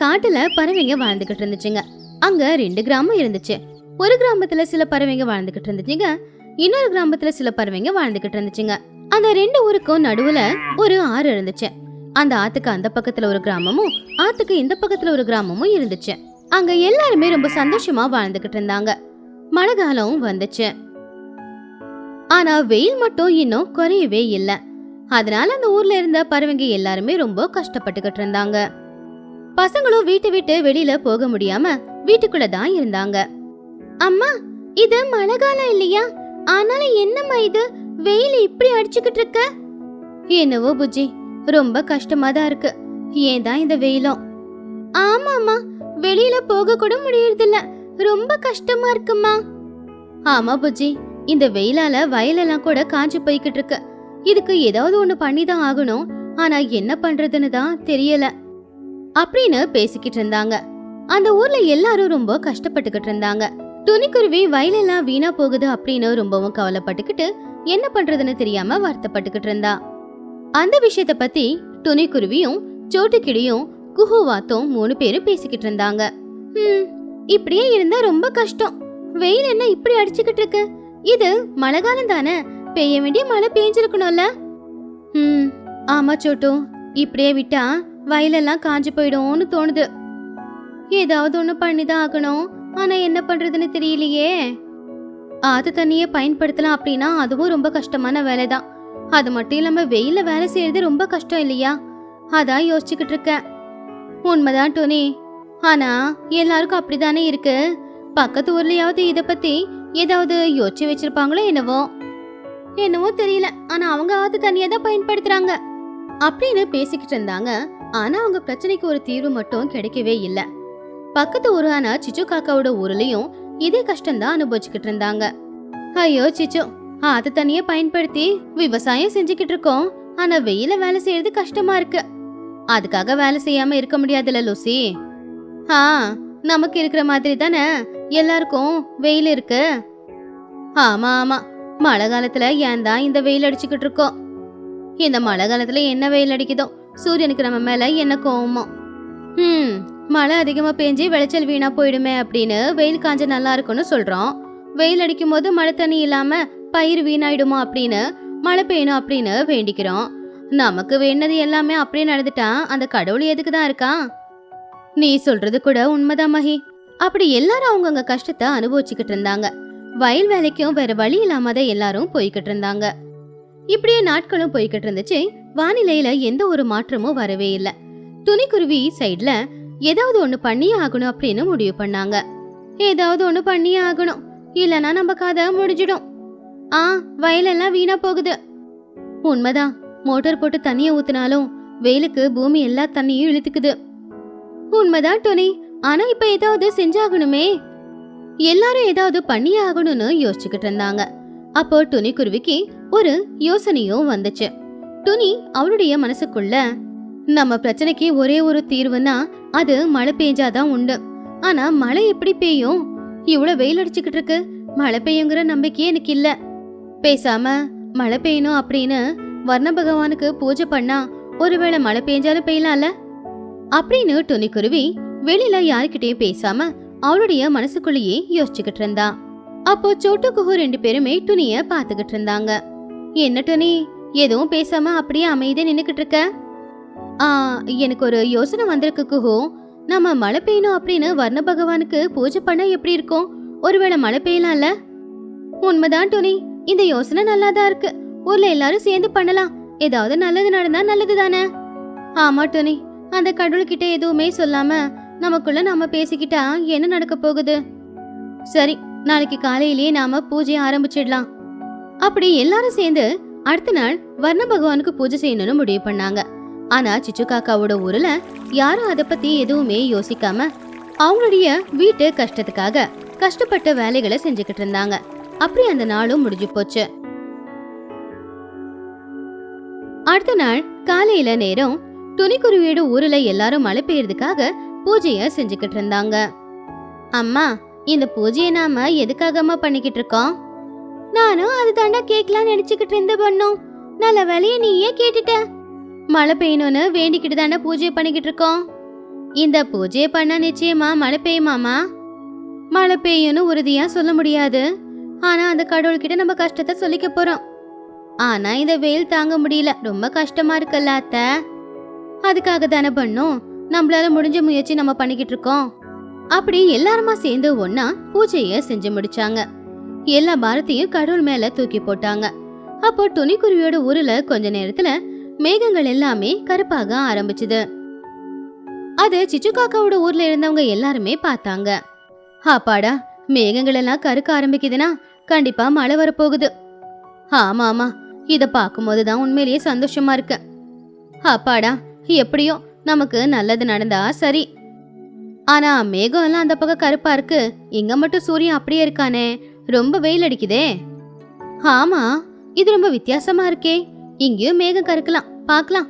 காட்டுல பறவைங்க வாழ்ந்துகிட்டு இருந்துச்சுங்க. அங்க ரெண்டு கிராமம் இருந்துச்சு. ஒரு கிராமத்துல சில பறவைங்க வாழ்ந்துகிட்டு இருந்துச்சுங்க. இன்னொரு கிராமத்துல சில பறவைங்க வாழ்ந்துகிட்டு இருந்துச்சுங்க. அந்த ரெண்டு ஊருக்கும் நடுவுல ஒரு ஆறு இருந்துச்சு. அந்த ஆத்துக்கு அந்த பக்கத்துல ஒரு கிராமமும் ஆத்துக்கு இந்த பக்கத்துல ஒரு கிராமமும் இருந்துச்சு. அங்க எல்லாருமே ரொம்ப சந்தோஷமா வாழ்ந்துகிட்டு இருந்தாங்க. மழை காலம் வந்துச்சு. ஆனா வெயில் மட்டும் இன்னும் குறையவே இல்லை. அதனால அந்த ஊர்ல இருந்த பறவைங்க எல்லாருமே ரொம்ப கஷ்டப்பட்டுக்கிட்டு இருந்தாங்க. பசங்களும் வீட்டை விட்டு வெளியில போக முடியாம வீட்டுக்குள்ள தான் இருந்தாங்க. அம்மா இது மழை காலம் இல்லையா? ஆனாலும் என்னம்மா இது? வெயில் இப்படி அடிச்சுக்கிட்டு இருக்க? என்னவோ புஜ்ஜி ரொம்ப கஷ்டமா தான் இருக்கு. ஏன் தான் இந்த வெயிலும்? ஆமாம்மா வெளியில போக கூட முடியறதில்ல. ரொம்ப கஷ்டமா இருக்குமா ஆமா புஜ்ஜி இந்த வெயிலால வயலெல்லாம் கூட காஞ்சு போய்கிட்டு இருக்கு. இதுக்கு ஏதாவது ஒண்ணு பண்ணி தான் ஆகணும். ஆனா என்ன பண்றதுன்னு தான் தெரியல. அப்படின்னு பேசிக்கிட்டு இருந்தாங்க. அந்த ஊர்ல எல்லாரும் ரொம்ப கஷ்டப்பட்டுக்கிட்டு இருந்தாங்க. துணிக்குருவி வயலெல்லாம் வீணா போகுது அப்படின்னு ரொம்பவும் கவலைப்பட்டுக்கிட்டு என்ன பண்றதுன்னு தெரியாம வருத்தப்பட்டுக்கிட்டு இருந்தா. அந்த விஷயத்த பத்தி துணிக்குருவியும் சோட்டுக்கிளியும் குஹுவாத்தும் மூணு பேரும் பேசிக்கிட்டு இருந்தாங்க. ம் இப்படியே இருந்தா ரொம்ப கஷ்டம். வெயில் என்ன இப்படி அடிச்சுக்கிட்டு இருக்கு? இது மழை காலம் தானே. பெய்ய வேண்டிய மழை பெஞ்சிருக்கணும்ல. ம் ஆமா சோட்டு. இப்படியே விட்டா வயலெல்லாம் காஞ்சு போயிடும்னு தோணுது. ஏதாவது ஒன்று பண்ணிதான் ஆகணும். ஆனா என்ன பண்றதுன்னு தெரியலையே. ஆத்து தண்ணியை பயன்படுத்தலாம் அப்படின்னா அதுவும் ரொம்ப கஷ்டமான வேலை தான் அது மட்டும் இல்லாம வெயில வேலை செய்யறது ரொம்ப கஷ்டம் இல்லையா? அதான் யோசிச்சுக்கிட்டு இருக்கேன். உண்மைதான் டோனி. ஆனா எல்லாருக்கும் அப்படிதானே இருக்கு? பக்கத்து ஊர்லயாவது இத பத்தி ஏதாவது யோசிச்சு வச்சிருப்பாங்களோ என்னவோ? என்னவோ தெரியல. ஆனா அவங்க ஆத்து தண்ணியை தான் பயன்படுத்துறாங்க. அப்படின்னு பேசிக்கிட்டு இருந்தாங்க. ஆனா அவங்க பிரச்சனைக்கு ஒரு தீர்வு மட்டும் கிடைக்கவே இல்ல. பக்கத்து ஊரான சிச்சு காக்காவோட ஊர்லயும் இதே கஷ்டம் தான் அனுபவிச்சுக்கிட்டு இருந்தாங்க. ஐயோ சிச்சு அது தனியே பயன்படுத்தி விவசாயம் செஞ்சுக்கிட்டு இருக்கோம். ஆனா வெயில வேலை செய்யறது கஷ்டமா இருக்கு. அதுக்காக வேலை செய்யாம இருக்க முடியாதுல்ல லூசி? ஆ நமக்கு இருக்கிற மாதிரி தானே? எல்லாருக்கும் வெயில் இருக்கு. ஆமா ஆமா. மழை காலத்துல ஏன் தான் இந்த வெயில் அடிச்சுக்கிட்டு இருக்கோம்? இந்த மழை காலத்துல என்ன வெயில் அடிக்குதோ? சூரியனுக்கு நம்ம மேல என்ன கோவமோ? ம் மழை அதிகமா பெஞ்சு விளைச்சல் வீணா போயிடுமே அப்படின்னு வெயில் காஞ்ச நல்லா இருக்கும்னு சொல்றோம். வெயில் அடிக்கும் போது மழை தண்ணி இல்லாம பயிர் வீணாயிடுமோ அப்படின்னு மழை பெய்யணும் அப்படின்னு வேண்டிக்கிறோம். நமக்கு வேண்டது எல்லாமே அப்படியே நடந்துட்டா அந்த கடவுள் எதுக்கு தான் இருக்கா? நீ சொல்றது கூட உண்மைதான் மகி. அப்படி எல்லாரும் அவங்கவுங்க கஷ்டத்தை அனுபவிச்சுக்கிட்டு இருந்தாங்க. வயல் வேலைக்கும் வேற வழி இல்லாம தான் எல்லாரும் போய்கிட்டு இருந்தாங்க. இப்படியே நாட்களும் போய்கிட்டு இருந்துச்சு. வானிலையில எந்த ஒரு மாற்றமும் வரவே இல்ல. துணிக்குருவி சைடுல ஏதாவது ஒண்ணு பண்ணியே ஆகணும் அப்படின்னு முடிவு பண்ணாங்க. ஏதாவது ஒண்ணு பண்ணியே ஆகணும். இல்லனா நம்ம கதை முடிஞ்சிடும். ஆ வயலெல்லாம் வீணா போகுது. உண்மைதான். மோட்டார் போட்டு தண்ணிய ஊத்துனாலும் வெயிலுக்கு பூமி எல்லா தண்ணியும் இழுத்துக்குது. உண்மைதான் டோனி ஆனா இப்ப ஏதாவது செஞ்சாகணுமே. எல்லாரும் ஏதாவது பண்ணியே ஆகணும்னு யோசிச்சுக்கிட்டு இருந்தாங்க. அப்போ துணிக்குருவிக்கு ஒரு யோசனையும் வந்துச்சு. துணி அவளுடைய மனசுக்குள்ள நம்ம பிரச்சனைக்கு ஒரே ஒரு தீர்வுனா அது மழை பெஞ்சாதான் உண்டு. ஆனா மழை எப்படி பெய்யும்? இவ்வளவு வெயில் அடிச்சுக்கிட்டு இருக்கு. மழை பெய்யுங்கிற நம்பிக்கையே எனக்கு இல்ல. பேசாம மழை பெய்யணும் அப்படின்னு வர்ண பகவானுக்கு பூஜை பண்ணா ஒருவேளை மழை பெஞ்சாலும் பெய்யலாம்ல? அப்படின்னு துணி குருவி வெளியில யாருக்கிட்டயும் பேசாம அவளுடைய மனசுக்குள்ளேயே யோசிச்சுக்கிட்டு இருந்தா. அப்போ சோட்டு குஹு ரெண்டு பேருமே துணிய பாத்துக்கிட்டு இருந்தாங்க. என்ன டொனி எதுவும் பேசாம அப்படியே அமைதியா நின்னுக்கிட்டு இருக்க? ஆ எனக்கு ஒரு யோசனை வந்திருக்கு குஹோ. நம்ம மழை பெய்யணும் அப்படின்னு வர்ண பகவானுக்கு பூஜை பண்ண எப்படி இருக்கும்? ஒருவேளை மழை பெய்யலாம்ல? உண்மைதான் டொனி. இந்த யோசனை நல்லா தான் இருக்கு. ஊர்ல எல்லாரும் சேர்ந்து பண்ணலாம். ஏதாவது நல்லது நடந்தா நல்லது தானே? ஆமா டோனி. அந்த கடவுள்கிட்ட எதுவுமே சொல்லாம நமக்குள்ள நாம பேசிக்கிட்டா என்ன நடக்க போகுது? சரி நாளைக்கு காலையிலேயே நாம பூஜையை ஆரம்பிச்சிடலாம். அப்படி எல்லாரும் சேர்ந்து அடுத்த நாள் வர்ண பகவானுக்கு பூஜை செய்யணும்னு முடிவு பண்ணாங்க. ஆனா சிச்சு காக்காவோட ஊர்ல யாரும் அதை பத்தி எதுவுமே யோசிக்காம அவங்களுடைய வீட்டு கஷ்டத்துக்காக கஷ்டப்பட்ட வேலைகளை செஞ்சுக்கிட்டு இருந்தாங்க. அப்படி அந்த நாளும் முடிஞ்சு போச்சு. அடுத்த நாள் காலையில நேரம் துணிக்குருவியோட ஊர்ல எல்லாரும் மழை பெய்யறதுக்காக பூஜைய செஞ்சுக்கிட்டு இருந்தாங்க. அம்மா இந்த பூஜையை நாம எதுக்காகம்மா பண்ணிக்கிட்டு இருக்கோம்? நானும் அது தாண்டா கேட்கலாம் நினைச்சுக்கிட்டு இருந்த பண்ணும். நல்ல வேலையை நீயே கேட்டுட்ட. மழை பெய்யணும்னு வேண்டிக்கிட்டு தானே பூஜை பண்ணிக்கிட்டு இருக்கோம். இந்த பூஜையை பண்ணால் நிச்சயமா மழை பெய்யுமாமா? மழை பெய்யும்னு உறுதியா சொல்ல முடியாது. ஆனா அந்த கடவுள்கிட்ட நம்ம கஷ்டத்தை சொல்லிக்க போறோம். ஆனா இந்த வெயில் தாங்க முடியல. ரொம்ப கஷ்டமா இருக்குல்ல அத்தை. அதுக்காக தானே பண்ணும் நம்மளால முடிஞ்ச முயற்சி நம்ம பண்ணிக்கிட்டு இருக்கோம். அப்படி எல்லாருமா சேர்ந்து ஒன்னா பூஜைய செஞ்சு முடிச்சாங்க. எல்லா பாரத்தையும் கடவுள் மேல தூக்கி போட்டாங்க. அப்போ துணிக்குருவியோட ஊர்ல கொஞ்ச நேரத்துல மேகங்கள் எல்லாமே கருப்பாக ஆரம்பிச்சுது. அது சிச்சு காக்காவோட ஊர்ல இருந்தவங்க எல்லாருமே பார்த்தாங்க. ஆப்பாடா மேகங்கள் எல்லாம் கருக்க ஆரம்பிக்குதுன்னா கண்டிப்பா மழை வரப்போகுது. ஆமா ஆமா இத பார்க்கும்போது தான் உண்மையிலேயே சந்தோஷமா இருக்கு. அப்பாடா எப்படியோ நமக்கு நல்லது நடந்தா சரி. ஆனா மேகம் எல்லாம் அந்த பக்கம் கருப்பா இருக்கு. இங்க மட்டும் சூரியன் அப்படியே இருக்கானே. ரொம்ப வெயில் அடிக்குதே. ஆமா இது ரொம்ப வித்தியாசமா இருக்கே. இங்கேயும் மேகம் கறுக்கலாம் பார்க்கலாம்.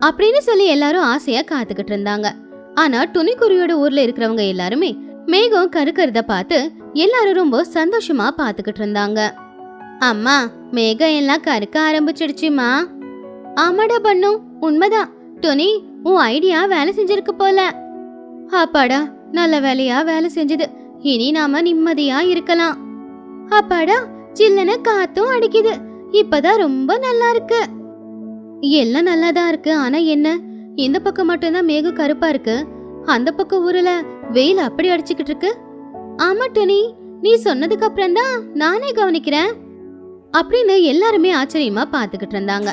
அப்படின்னு சொல்லி எல்லாரும் ஆசையா காத்துக்கிட்டு இருந்தாங்க. ஆனா துணிக்குருவியோட ஊர்ல இருக்கிறவங்க எல்லாருமே மேகம் கருக்கறத பார்த்து எல்லாரும் ரொம்ப சந்தோஷமா பாத்துக்கிட்டு இருந்தாங்க. அம்மா மேகம் எல்லாம் கருக்க ஆரம்பிச்சிடுச்சுமா? ஆமாடா பண்ணும் உண்மைதான். துணி உன் ஐடியா வேலை செஞ்சிருக்கு போல. அப்பாடா நல்ல வேலையா வேலை செஞ்சது. இனி நாம நிம்மதியா இருக்கலாம். அப்பாடா சில்லுன்னு காத்தும் அடிக்குது. இப்பதான் ரொம்ப நல்லா இருக்கு. எல்லாம் நல்லாதான் இருக்கு ஆனா என்ன? இந்த பக்கம் மட்டும்தான் மேகம் கருப்பா இருக்கு. அந்த பக்கம் ஊர்ல வெயில் அப்படி அடிச்சுக்கிட்டு இருக்கு. ஆமா டொனி நீ சொன்னதுக்கு அப்புறம் தான் நானே கவனிக்கிறேன். அப்படின்னு எல்லாருமே ஆச்சரியமா பாத்துக்கிட்டு இருந்தாங்க.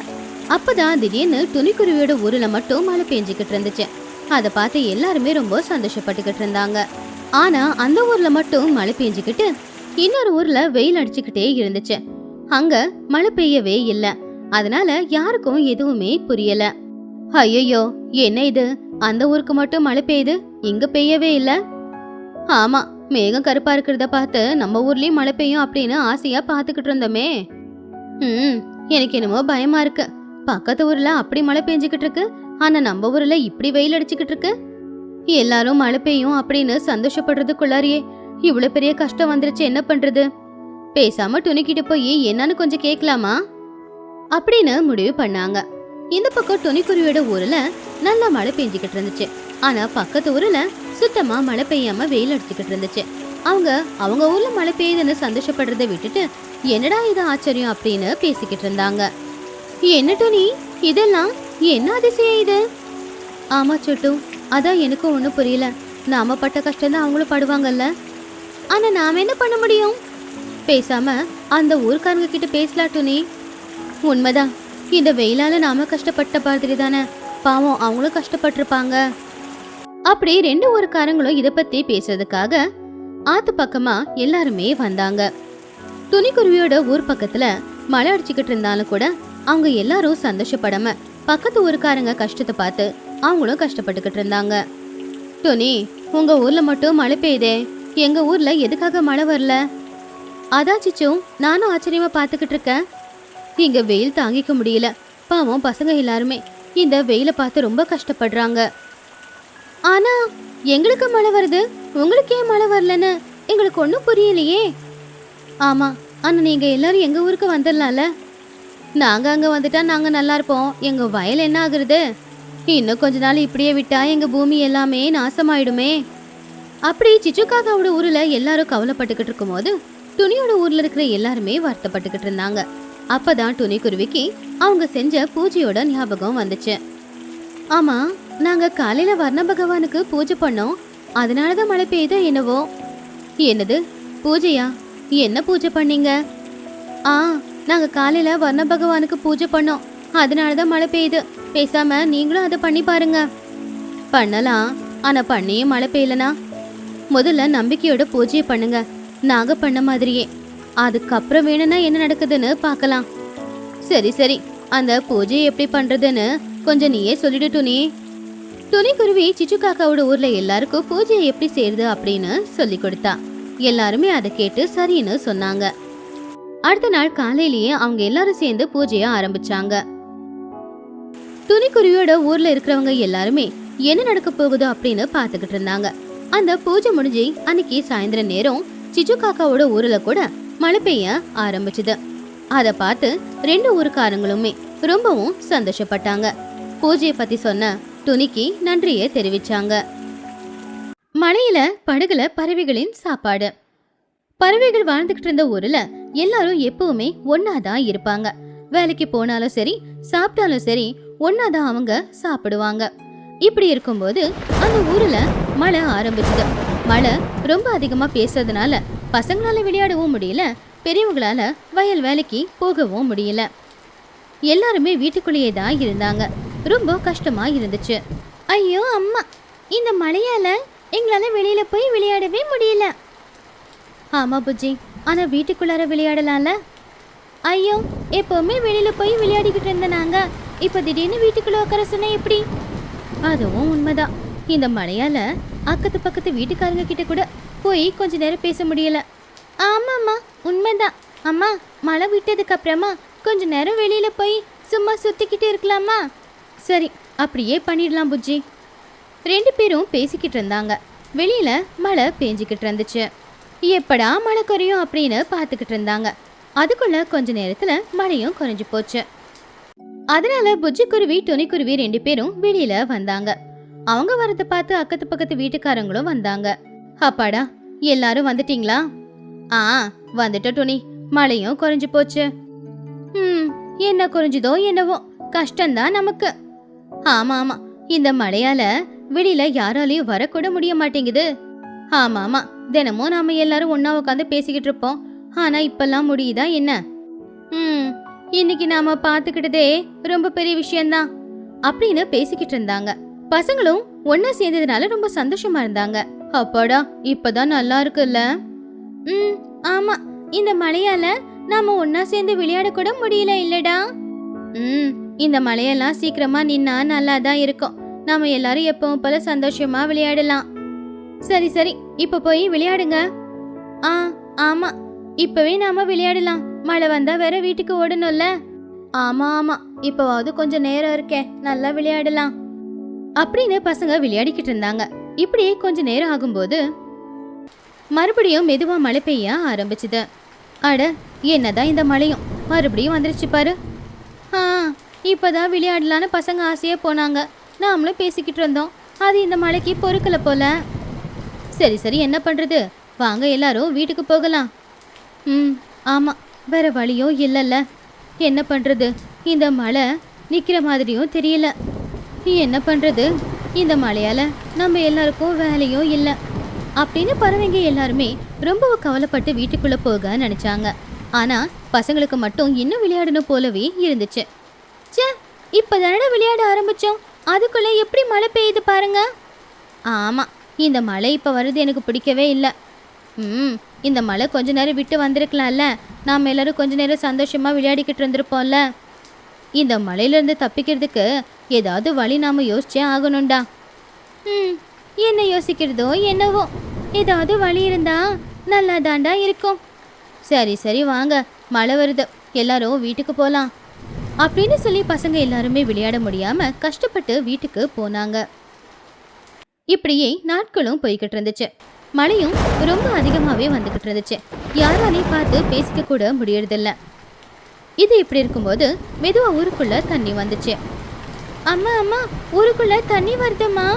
அப்பதான் திடீர்னு துணிக்குருவியோட ஊர்ல மட்டும் மழை பெஞ்சுக்கிட்டு இருந்துச்சு. அதை பார்த்து எல்லாருமே ரொம்ப சந்தோஷப்பட்டுக்கிட்டு இருந்தாங்க. ஆனா அந்த ஊர்ல மட்டும் மழை பெஞ்சுக்கிட்டு இன்னொரு ஊர்ல வெயில் அடிச்சுக்கிட்டே இருந்துச்சு. அங்க மழை பெய்யவே இல்ல. அதனால யாருக்கும் எதுவுமே புரியல. ஐயோ என்ன இது? அந்த ஊருக்கு மட்டும் மழை பெய்யுது இங்க பெய்யவே இல்ல. ஆமா மேகம் கருப்பா இருக்கிறத பார்த்து நம்ம ஊர்லயும் மழை பெய்யும் அப்படின்னு ஆசையா பாத்துக்கிட்டு இருந்தோமே. ம் எனக்கு என்னமோ பயமா இருக்கு. பக்கத்து ஊர்ல அப்படி மழை பெஞ்சுக்கிட்டு இருக்கு. ஆனா நம்ம ஊர்ல இப்படி வெயில் அடிச்சுக்கிட்டு இருக்கு. எல்லாரும் மழை பெய்யும் அப்படின்னு சந்தோஷப்படுறதுக்குள்ளாரியே இவ்வளவு பெரிய கஷ்டம் வந்துருச்சு என்ன பண்றது? பேசாம துணிக்கிட்டு போய் என்னன்னு கொஞ்சம் கேட்கலாமா அப்படின்னு முடிவு பண்ணாங்க. இந்த பக்கம் துணிக்குருவியோட ஊர்ல நல்லா மழை பெஞ்சுக்கிட்டு இருந்துச்சு. ஆனா பக்கத்து ஊர்ல சுத்தமா மழை பெய்யாம வெயில் அடிச்சுக்கிட்டு இருந்துச்சு. அவங்க அவங்க ஊர்ல மழை பெய்யுதுன்னு சந்தோஷப்படுறதை விட்டுட்டு என்னடா இது ஆச்சரியம் அப்படின்னு பேசிக்கிட்டு இருந்தாங்க. என்ன டோனி இதெல்லாம் என்ன அதிசயம் இது? ஆமா சுட்டு அதான் எனக்கும் ஒன்றும் புரியல. நாம பட்ட கஷ்டம் தான் அவங்களும் படுவாங்கல்ல. ஆனா நாம என்ன பண்ண முடியும்? பேசாம அந்த ஊர்க்காரங்க கிட்ட பேசலாம் டோனி உண்மைதான். இந்த வெயிலால நாம கஷ்டப்பட்ட மாதிரி தானே. பாவம் அவங்களும் கஷ்டப்பட்டிருப்பாங்க. அப்படி ரெண்டு ஊருக்காரங்களும் இதை பத்தி பேசுறதுக்காக ஆத்து பக்கமா எல்லாருமே வந்தாங்க. துணிக்குருவியோட ஊர் பக்கத்துல மழை அடிச்சுக்கிட்டு இருந்தாலும் கூட அவங்க எல்லாரும் சந்தோஷப்படாம பக்கத்து ஊருக்காரங்க கஷ்டத்தை பார்த்து அவங்களும் கஷ்டப்பட்டுக்கிட்டு இருந்தாங்க. துணி உங்க ஊர்ல மட்டும் மழை பெய்யுதே. எங்க ஊர்ல எதுக்காக மழை வரல? அதான் சிச்சும் நானும் ஆச்சரியமா பார்த்துக்கிட்டு இருக்கேன். இங்க வெயில் தாங்கிக்க முடியல. பாவம் பசங்க எல்லாருமே இந்த வெயிலை பார்த்து ரொம்ப கஷ்டப்படுறாங்க. ஆனா எங்களுக்கு மழை வருது. உங்களுக்கு ஏன் மழை வரலன்னு எங்களுக்கு ஒன்றும் புரியலையே. ஆமா ஆனா நீங்க எல்லாரும் எங்க ஊருக்கு வந்துடலாம்ல? நாங்க அங்க வந்துட்டா நாங்க நல்லா இருப்போம். எங்க வயல் என்ன ஆகுறது? இன்னும் கொஞ்ச நாள் இப்படியே விட்டா எங்க பூமி எல்லாமே நாசமாயிடுமே. அப்படி சிச்சுக்காகாவோட ஊர்ல எல்லாரும் கவலைப்பட்டுக்கிட்டு இருக்கும்போது துணியோட ஊர்ல இருக்கிற எல்லாருமே வருத்தப்பட்டுக்கிட்டு இருந்தாங்க. அப்பதான் துணி குருவிக்கு அவங்க செஞ்ச பூஜையோட ஞாபகம் வந்துச்சு. ஆமா நாங்க காலையில வர்ண பகவானுக்கு பூஜை பண்ணோம். அதனாலதான் மழை பெய்யுதோ என்னவோ. என்னது? பூஜையா? என்ன பூஜை பண்ணீங்க? ஆ நாங்க காலையில வர்ண பகவானுக்கு பூஜை பண்ணோம். அதனாலதான் மழை பெய்யுது. பேசாம நீங்களும் அதை பண்ணி பாருங்க. பண்ணலாம். ஆனா பண்ணியும் மழை பெய்யலனா? முதல்ல நம்பிக்கையோட பூஜையை பண்ணுங்க. நாங்க பண்ண மாதிரியே. அதுக்கப்புறம் வேணும்னா என்ன நடக்குதுன்னு பார்க்கலாம். சரி சரி. அந்த பூஜையை எப்படி பண்றதுன்னு கொஞ்சம் நீயே சொல்லிடு துணி. துணி குருவி சிச்சு காக்காவோட ஊர்ல எல்லாருக்கும் பூஜையை எப்படி செய்யறது அப்படின்னு சொல்லி கொடுத்தா. எல்லாருமே அதை கேட்டு சரின்னு சொன்னாங்க. அடுத்த நாள் காலையிலேயே அவங்க எல்லாரும் சேர்ந்து பூஜையை ஆரம்பிச்சாங்க. துணிக்குருவியோட ஊர்ல இருக்கிறவங்க எல்லாருமே என்ன நடக்க போகுதோ அப்படின்னு பாத்துக்கிட்டு இருந்தாங்க. அந்த பூஜை முடிஞ்சு அன்னைக்கு சாயந்தர நேரம் சிச்சு காக்காவோட ஊர்ல கூட மழை பெய்ய ஆரம்பிச்சுது. அத பார்த்து ரெண்டு ஊருக்காரங்களுமே ரொம்பவும் சந்தோஷப்பட்டாங்க. பூஜையை பத்தி சொன்ன துணிக்கு நன்றியை தெரிவிச்சாங்க. மலையில படகுல பறவைகளின் சாப்பாடு. பறவைகள் வாழ்ந்துகிட்டு இருந்த ஊர்ல எல்லாரும் எப்பவுமே ஒன்னாதான் இருப்பாங்க. வேலைக்கு போனாலும் சரி சாப்பிட்டாலும் சரி ஒன்னாதான் அவங்க சாப்பிடுவாங்க. இப்படி இருக்கும்போது அந்த ஊரில் மழை ஆரம்பிச்சது. மழை ரொம்ப அதிகமாக பேசுறதுனால பசங்களால் விளையாடவும் முடியல பெரியவங்களால வயல் வேலைக்கு போகவும் முடியல. எல்லாருமே வீட்டுக்குள்ளேயே தான் இருந்தாங்க. ரொம்ப கஷ்டமாக இருந்துச்சு. ஐயோ அம்மா இந்த மழையால் எங்களால் வெளியில் போய் விளையாடவே முடியல. ஆமா புஜி ஆனால் வீட்டுக்குள்ளார விளையாடலாம்ல? ஐயோ எப்போவுமே வெளியில் போய் விளையாடிக்கிட்டு இருந்த நாங்கள் இப்போ திடீர்னு வீட்டுக்குள்ளே உட்கார சொன்னால் எப்படி? அதுவும் உண்மைதான். இந்த மழையால அக்கத்து பக்கத்து வீட்டுக்காரங்க கிட்ட கூட போய் கொஞ்ச நேரம் பேச முடியல. ஆமாம்மா உண்மைதான். அம்மா மழை விட்டதுக்கு அப்புறமா கொஞ்ச நேரம் வெளியில போய் சும்மா சுத்திக்கிட்டு இருக்கலாமா? சரி அப்படியே பண்ணிடலாம் புஜ்ஜி. ரெண்டு பேரும் பேசிக்கிட்டு இருந்தாங்க. வெளியில மழை பேஞ்சிக்கிட்டு இருந்துச்சு. எப்படா மழை குறையும் அப்படின்னு பார்த்துக்கிட்டு இருந்தாங்க. அதுக்குள்ள கொஞ்ச நேரத்துல மழையும் குறைஞ்சு போச்சு. அதனால புஜ்ஜிக்குருவி துணிக்குருவி ரெண்டு பேரும் வெளியில வந்தாங்க. அவங்க வரத பார்த்து அக்கத்து பக்கத்து வீட்டுக்காரங்களும் வந்தாங்க. அப்பாடா எல்லாரும் வந்துட்டீங்களா? ஆ வந்துட்ட துணி மழையும் குறைஞ்சு போச்சு. ம் என்ன குறைஞ்சதோ என்னவோ. கஷ்டம்தான் நமக்கு. ஆமா ஆமா. இந்த மழையால வெளியில யாராலையும் வரக்கூட முடிய மாட்டேங்குது. ஆமா ஆமா. தினமும் நாம எல்லாரும் ஒன்னா உட்காந்து பேசிக்கிட்டு இருப்போம். ஆனா இப்பெல்லாம் முடியுதா என்ன? ம் இன்னைக்கு நாம பாத்துக்கிட்டதே ரொம்ப பெரிய விஷயம்தான் அப்படின்னு பேசிக்கிட்டு இருந்தாங்க. பசங்களும் ஒன்னா சேர்ந்ததுனால ரொம்ப சந்தோஷமா இருந்தாங்க. அப்பாடா இப்பதான் நல்லா இருக்குல்ல? ம் ஆமா. இந்த மழையால நாம ஒன்னா சேர்ந்து விளையாட கூட முடியல இல்லடா. ம் இந்த மழையெல்லாம் சீக்கிரமா நின்னா நல்லா தான் இருக்கும். நாம எல்லாரும் எப்பவும் போல சந்தோஷமா விளையாடலாம். சரி சரி. இப்ப போய் விளையாடுங்க. ஆ ஆமா. இப்பவே நாம விளையாடலாம். மழை வந்தா வேற வீட்டுக்கு ஓடணும்ல? ஆமா ஆமா. இப்பவாவது கொஞ்சம் நேரம் இருக்கே. நல்லா விளையாடலாம். அப்படின்னு பசங்க விளையாடிக்கிட்டு இருந்தாங்க. இப்படியே கொஞ்ச நேரம் ஆகும்போது மறுபடியும் மெதுவா மழை பெய்ய ஆரம்பிச்சுது. அட என்னதான் இந்த மழையும். மறுபடியும் வந்துருச்சு பாரு. ஆ இப்பதான் விளையாடலான்னு பசங்க ஆசையா போனாங்க. நாமளும் பேசிக்கிட்டு இருந்தோம். அது இந்த மழைக்கு பொறுக்கல போல. சரி சரி என்ன பண்றது? வாங்க எல்லாரும் வீட்டுக்கு போகலாம். ம் ஆமாம் வேற வழியோ இல்லைல்ல. என்ன பண்ணுறது இந்த மழை நிற்கிற மாதிரியும் தெரியல. என்ன பண்ணுறது இந்த மழையால் நம்ம எல்லாருக்கும் வேலையும் இல்லை. அப்படின்னு பறவைங்க எல்லாருமே ரொம்ப கவலைப்பட்டு வீட்டுக்குள்ளே போக நினச்சாங்க. ஆனால் பசங்களுக்கு மட்டும் இன்னும் விளையாடணும் போலவே இருந்துச்சு. ச்சே இப்பதானடா விளையாட ஆரம்பித்தோம் அதுக்குள்ளே எப்படி மழை பெய்யுது பாருங்க. ஆமாம் இந்த மழை இப்போ வர்றது எனக்கு பிடிக்கவே இல்லை. ம் இந்த மழை கொஞ்ச நேரம் விட்டு வந்திருக்கலாம்ல. நாம் எல்லாரும் கொஞ்ச நேரம் சந்தோஷமாக விளையாடிக்கிட்டு இருந்திருப்போம்ல. இந்த மழையிலேருந்து தப்பிக்கிறதுக்கு ஏதாவது வழி நாம யோசிச்சே ஆகணும்டா. ம் என்ன யோசிக்கிறதோ என்னவோ. ஏதாவது வழி இருந்தா நல்லா தாண்டா இருக்கும். சரி சரி வாங்க. மழை வருது. எல்லாரும் வீட்டுக்கு போகலாம் அப்படின்னு சொல்லி பசங்க எல்லாருமே விளையாட முடியாமல் கஷ்டப்பட்டு வீட்டுக்கு போனாங்க. இப்படியே நாட்களும் போய்கிட்டு இருந்துச்சு. மழையும் ரொம்ப அதிகமாகவே வந்துக்கிட்டு இருந்துச்சு. யாராலையும் பார்த்து பேசிக்க கூட முடியறதில்ல. இது இப்படி இருக்கும்போது மெதுவாக ஊருக்குள்ள தண்ணி வந்துச்சு. அம்மா அம்மா ஊருக்குள்ள தண்ணி வருதும்மா.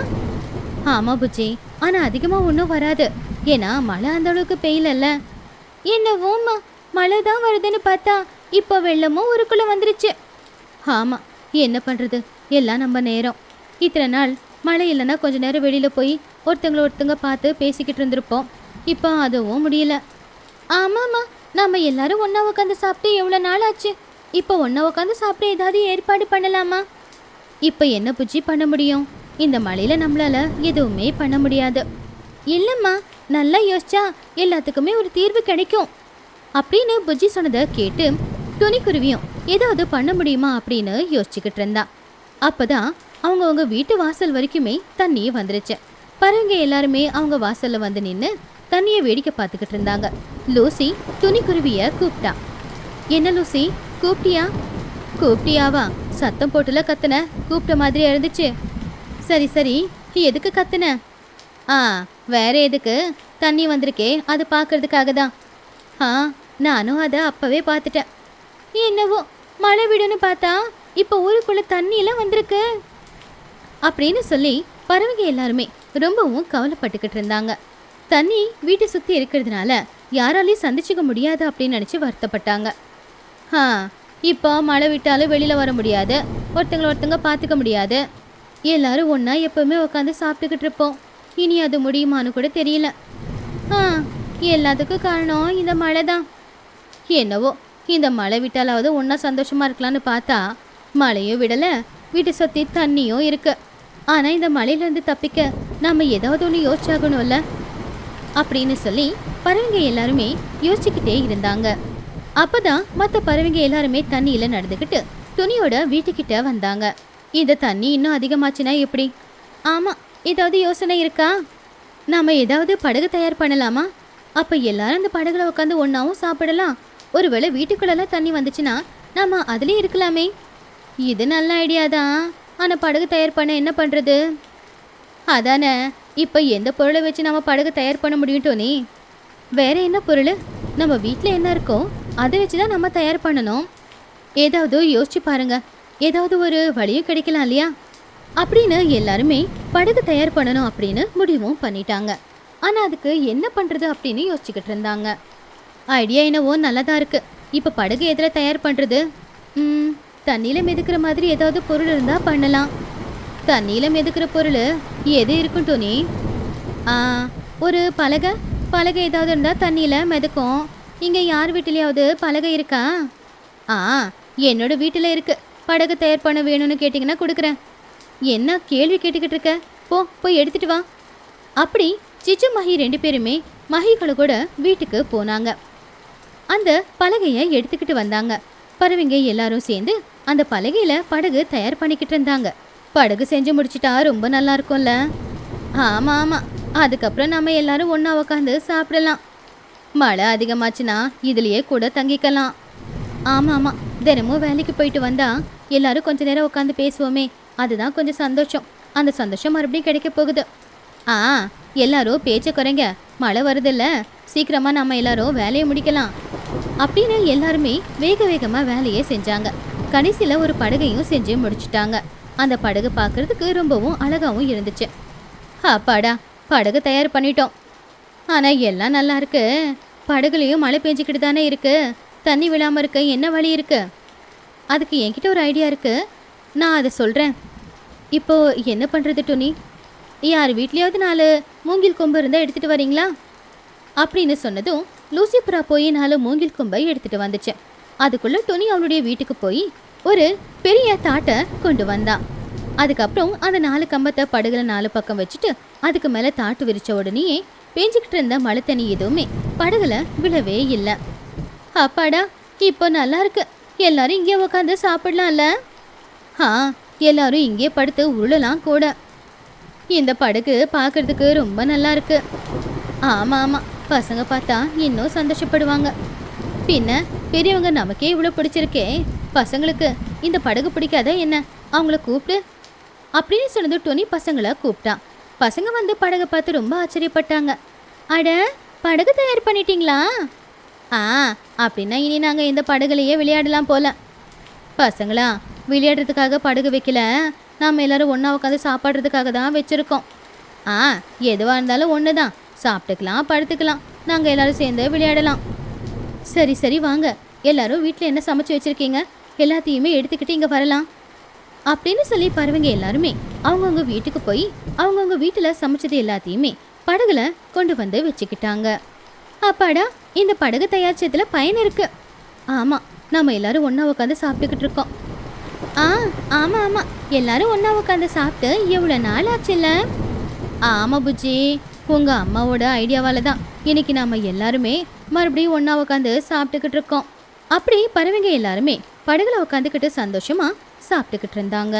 ஆமாம் புஜி ஆனால் அதிகமாக ஒன்றும் வராது. ஏன்னா மழை அந்த அளவுக்கு பெய்யலல்ல. என்னவோம்மா மழை தான் வருதுன்னு பார்த்தா இப்போ வெள்ளமும் ஊருக்குள்ளே வந்துருச்சு. ஆமாம் என்ன பண்ணுறது எல்லாம் நம்ம நேரம். இத்தனை நாள் மழை இல்லைன்னா கொஞ்ச நேரம் வெளியில் போய் ஒருத்தங்கள ஒருத்தங்க பார்த்து பேசிக்கிட்டு இருந்திருப்போம். இப்போ அதுவும் முடியல. ஆமாம்மா நம்ம எல்லாரும் ஒன்றா உட்காந்து சாப்பிட்டு எவ்வளோ நாள் ஆச்சு? இப்போ ஒன்றா உட்காந்து சாப்பிட ஏதாவது ஏற்பாடு பண்ணலாமா? இப்போ என்ன புஜ்ஜி பண்ண முடியும்? இந்த மழையில் நம்மளால எதுவுமே பண்ண முடியாது. இல்லைம்மா நல்லா யோசிச்சா எல்லாத்துக்குமே ஒரு தீர்வு கிடைக்கும். அப்படின்னு புஜ்ஜி சொன்னதை கேட்டு துணிக்குருவியும் ஏதாவது பண்ண முடியுமா அப்படின்னு யோசிச்சுக்கிட்டு இருந்தா. அப்பதான் அவங்கவுங்க வீட்டு வாசல் வரைக்குமே தண்ணியே வந்துருச்சு. பறவைங்க எல்லாருமே அவங்க வாசல்ல வந்து நின்று தண்ணியை வேடிக்கை பார்த்துக்கிட்டு இருந்தாங்க. லூசி துணிக்குருவிய கூப்பிட்டா என்ன லூசி கூப்பிட்டியா கூப்பிட்டியாவா சத்தம் போட்டுல கத்துன கூப்பிட்ட மாதிரி இருந்துச்சு சரி சரி எதுக்கு கத்துன? ஆ வேற எதுக்கு? தண்ணி வந்திருக்கே அது பார்க்கறதுக்காக தான். ஆ நானும் அதை அப்பவே பார்த்துட்டேன். என்னவோ மழை விடுன்னு பார்த்தா இப்போ ஊருக்குள்ள தண்ணியெல்லாம் வந்திருக்கு. அப்படின்னு சொல்லி பறவைங்க எல்லாருமே ரொம்பவும் கவலைப்பட்டுக்கிட்டு இருந்தாங்க. தண்ணி வீட்டை சுற்றி இருக்கிறதுனால யாராலையும் சந்திச்சுக்க முடியாது அப்படின்னு நினச்சி வருத்தப்பட்டாங்க. ஆ இப்போ மழை விட்டாலும் வெளியில் வர முடியாது ஒருத்தங்களை ஒருத்தங்க பார்த்துக்க முடியாது. எல்லாரும் ஒன்றா எப்போவுமே உட்காந்து சாப்பிட்டுக்கிட்டு இருப்போம். இனி அது முடியுமான்னு கூட தெரியல. ஆ எல்லாத்துக்கும் காரணம் இந்த மழை தான். என்னவோ இந்த மழை விட்டாலாவது ஒன்றா சந்தோஷமாக இருக்கலாம்னு பார்த்தா மழையும் விடலை வீட்டை சுற்றி தண்ணியும் இருக்குது ஆனால் இந்த மழையிலேருந்து தப்பிக்க நாம் ஏதாவது ஒன்று யோசிச்சாகணும்ல? அப்படின்னு சொல்லி பறவைங்க எல்லாருமே யோசிச்சுக்கிட்டே இருந்தாங்க. அப்போ தான் மற்ற பறவைங்க எல்லாருமே தண்ணியில் நடந்துக்கிட்டு துணியோட வீட்டுக்கிட்ட வந்தாங்க. இந்த தண்ணி இன்னும் அதிகமாச்சுன்னா எப்படி? ஆமாம் ஏதாவது யோசனை இருக்கா? நாம் ஏதாவது படகு தயார் பண்ணலாமா? அப்போ எல்லாரும் அந்த படகுல உட்காந்து ஒன்றாவும் சாப்பிடலாம். ஒருவேளை வீட்டுக்குள்ளெல்லாம் தண்ணி வந்துச்சுன்னா நாம் அதுலேயும் இருக்கலாமே. இது நல்ல ஐடியா தான். ஆனால் படகு தயார் பண்ண என்ன பண்ணுறது அதானே இப்போ எந்த பொருளை வச்சு நம்ம படகு தயார் பண்ண முடியும் டோனி? வேறு என்ன பொருள்? நம்ம வீட்டில் என்ன இருக்கோ அதை வச்சு தான் நம்ம தயார் பண்ணணும். ஏதாவது யோசிச்சு பாருங்க. ஏதாவது ஒரு வழியும் கிடைக்கலாம் இல்லையா? அப்படின்னு எல்லாருமே படகு தயார் பண்ணணும் அப்படின்னு முடிவும் பண்ணிட்டாங்க. ஆனால் அதுக்கு என்ன பண்ணுறது அப்படின்னு யோசிச்சுக்கிட்டு இருந்தாங்க. ஐடியா என்னவோ நல்லதா இருக்குது இப்போ படகு எதில் தயார் பண்ணுறது தண்ணியில் மிதக்கிற மாதிரி ஏதாவது பொருள் இருந்தால் பண்ணலாம். தண்ணியில் மிதக்கிற பொருள் எது இருக்கும் டோனி ஆ ஒரு பலகை. பலகை ஏதாவது இருந்தால் தண்ணியில் மிதக்கும். இங்கே யார் வீட்டிலையாவது பலகை இருக்கா? ஆ என்னோட வீட்டில் இருக்குது படகு தயார் பண்ண வேணும்னு கேட்டிங்கன்னா கொடுக்குறேன். என்ன கேள்வி கேட்டுக்கிட்டு இருக்க? போ போய் எடுத்துகிட்டு வா. அப்படி சிச்சு மஹி ரெண்டு பேருமே மஹிகளை கூட வீட்டுக்கு போனாங்க. அந்த பலகையை எடுத்துக்கிட்டு வந்தாங்க. பறவைங்க எல்லாரும் சேர்ந்து அந்த பலகையில படகு தயார் பண்ணிக்கிட்டு இருந்தாங்க. படகு செஞ்சு முடிச்சிட்டா ரொம்ப நல்லா இருக்கும்ல. ஆமா ஆமா. அதுக்கப்புறம் நம்ம எல்லாரும் ஒன்றா உட்காந்து சாப்பிடலாம். மழை அதிகமாச்சுன்னா இதுலயே கூட தங்கிக்கலாம். ஆமாம் ஆமாம் தினமும் வேலைக்கு போயிட்டு வந்தா எல்லாரும் கொஞ்ச நேரம் உட்காந்து பேசுவோமே. அதுதான் கொஞ்சம் சந்தோஷம். அந்த சந்தோஷம் மறுபடியும் கிடைக்க போகுது. ஆ எல்லாரும் பேச்சை குறைங்க. மழை வருதில்ல. சீக்கிரமாக நம்ம எல்லாரும் வேலையை முடிக்கலாம். அப்படின்னு எல்லாருமே வேக வேகமாக வேலையை செஞ்சாங்க. கடைசியில் ஒரு படகையும் செஞ்சு முடிச்சிட்டாங்க. அந்த படகு பார்க்கறதுக்கு ரொம்பவும் அழகாகவும் இருந்துச்சு. அப்பாடா படகு தயார் பண்ணிட்டோம். ஆனால் எல்லாம் நல்லா இருக்கு. படகுலையும் மழை பெஞ்சிக்கிட்டு தானே இருக்கு. தண்ணி விழாமல் இருக்க என்ன வழி இருக்கு? அதுக்கு என்கிட்ட ஒரு ஐடியா இருக்கு. நான் அதை சொல்கிறேன் இப்போது என்ன பண்ணுறது டுனி? யார் வீட்லேயாவது நாலு மூங்கில் கொம்பு இருந்தால் எடுத்துகிட்டு வரீங்களா? அப்படின்னு சொன்னதும் லூசிபுரா போய் நாலு மூங்கில் கும்பை எடுத்துட்டு வந்துச்சு. அதுக்குள்ள டொனி அவனுடைய வீட்டுக்கு போய் ஒரு பெரிய தாட்டை கொண்டு வந்தான் அதுக்கப்புறம் அந்த நாலு கம்பத்தை படுகல நாலு பக்கம் வச்சுட்டு அதுக்கு மேலே தாட்டு விரிச்ச உடனேயே பேஞ்சிக்கிட்டு இருந்த மழை தண்ணி எதுவுமே படகுல விழவே இல்லை. அப்பாடா இப்போ நல்லா இருக்கு. எல்லாரும் இங்கே உட்காந்து சாப்பிடலாம்ல? ஆ எல்லாரும் இங்கே படுத்து உருளலாம் கூட. இந்த படகு பார்க்கறதுக்கு ரொம்ப நல்லா இருக்கு. ஆமாம் ஆமாம் பசங்க பார்த்தா இன்னும் சந்தோஷப்படுவாங்க. பின்ன பெரியவங்க நமக்கே இவ்வளோ பிடிச்சிருக்கே. பசங்களுக்கு இந்த படகு பிடிக்காத என்ன? அவங்கள கூப்பிடு. அப்படின்னு சொன்னது டொனி பசங்களை கூப்பிட்டான் பசங்க வந்து படகை பார்த்து ரொம்ப ஆச்சரியப்பட்டாங்க. அட படகு தயார் பண்ணிட்டீங்களா? ஆ அப்படின்னா இனி நாங்கள் இந்த படகுலையே விளையாடலாம் போல. பசங்களா விளையாடுறதுக்காக படகு வைக்கல. நாம் எல்லாரும் ஒன்றா உட்காந்து சாப்பிட்றதுக்காக தான் வச்சுருக்கோம். ஆ எதுவாக இருந்தாலும் ஒன்று தான் சாப்பிட்டுக்கலாம் படுத்துக்கலாம். நாங்கள் எல்லாரும் சேர்ந்து விளையாடலாம். சரி சரி வாங்க. எல்லாரும் வீட்டில் என்ன சமைச்சு வச்சுருக்கீங்க? எல்லாத்தையுமே எடுத்துக்கிட்டு இங்கே வரலாம். அப்படின்னு சொல்லி பறவைங்க எல்லாருமே அவங்கவுங்க வீட்டுக்கு போய் அவங்கவுங்க வீட்டில் சமைச்சது எல்லாத்தையுமே படகுல கொண்டு வந்து வச்சுக்கிட்டாங்க. அப்பாடா இந்த படகு தயாரிச்சதுல பயன் இருக்கு. ஆமாம் நம்ம எல்லாரும் ஒன்றா உட்காந்து சாப்பிட்டுக்கிட்டு இருக்கோம். ஆ ஆமாம் ஆமாம் எல்லாரும் ஒன்றா உட்காந்து சாப்பிட்டு எவ்வளோ நாள் ஆச்சுல்ல? ஆமாம் புஜி உங்கள் அம்மாவோட ஐடியாவால் தான் இன்னைக்கு நாம் எல்லாருமே மறுபடியும் ஒன்றா உட்காந்து சாப்பிட்டுக்கிட்டு இருக்கோம். அப்படி பறவைங்க எல்லாருமே படகுல உட்காந்துக்கிட்டு சந்தோஷமாக சாப்பிட்டுக்கிட்டு இருந்தாங்க.